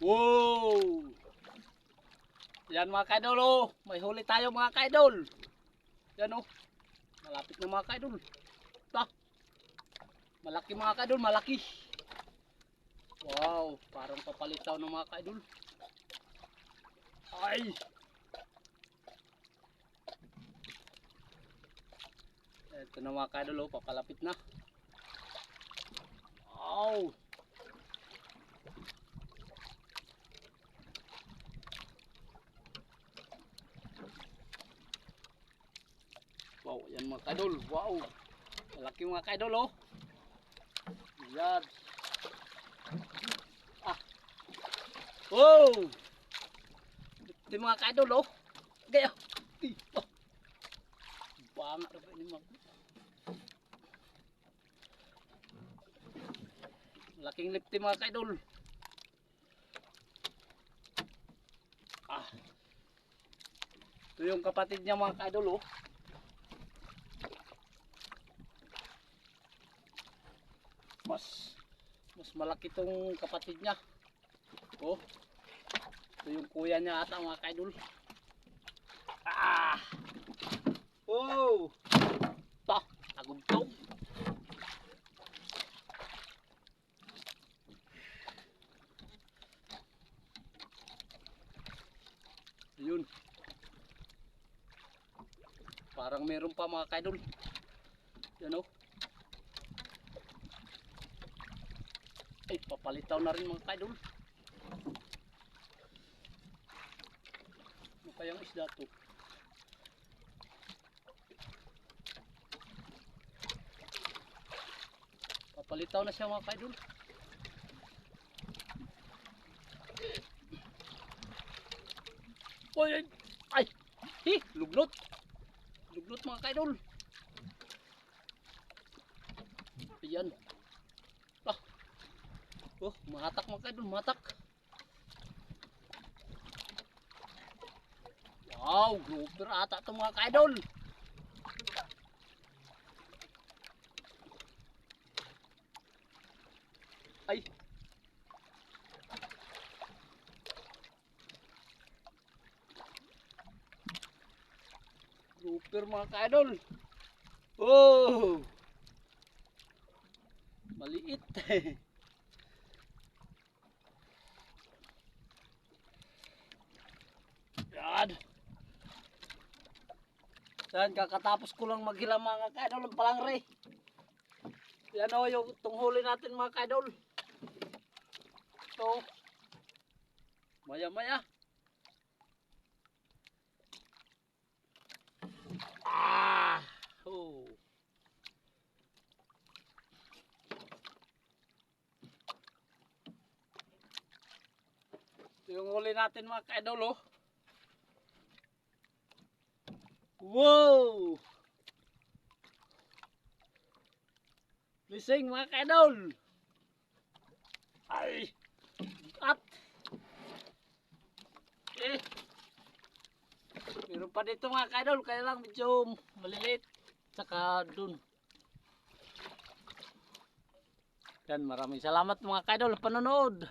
Wow! Yan mga kaidol oh. May huli tayo mga kaidol. Yan oh. Malapit na mga kaidol. Ta. Malaki mga kaidol, malaki. Wow, parang papalitaw ng mga kaidol. Ay! Ito na mga kaidol oh, papalapit na. Wow! Wow, yan mga kaidol. Wow. Malaki mga kaidol oh. Yan. Ah. Wow. Ito mga kaidol oh. Gaya. Di. Oh. Banga na ini mga Laking lipti mga kaidol. Ah. Ito yung kapatid niya mga kaidol oh. Mas mas malaki tong kapatid niya. Oh. Ito yung kuya niya ata mga kaidol. Ah! Oh! Ta agumtong yun parang meron pa mga kaidol. Yan oh Ay, papalitaw na rin mga kaidol. Ano kayang isda to? Papalitaw na siya mga kaidol. Oy, ay, hi, lugnot. Lugnot mga kaidol. Ayan. Oh, mahatak mga kaidol, mahatak. Wow, grouper ata itong mga kaidol. Ay. Grouper mga kaidol. Oh. Maliit. Yan. Yan, kakatapos ko lang maghilang mga kaidol ng palangre. Yan o, yung tunghuli natin mga kaidol. Ito. Maya maya. Ah! Oh. Yung huli natin mga kaidol oh. Wow! Missing mga kaidol! Ay! At! Eh! Meron pa dito mga kaidol, kaya lang medyo maliliit. Saka dun. Yan, maraming salamat mga kaidol panonood.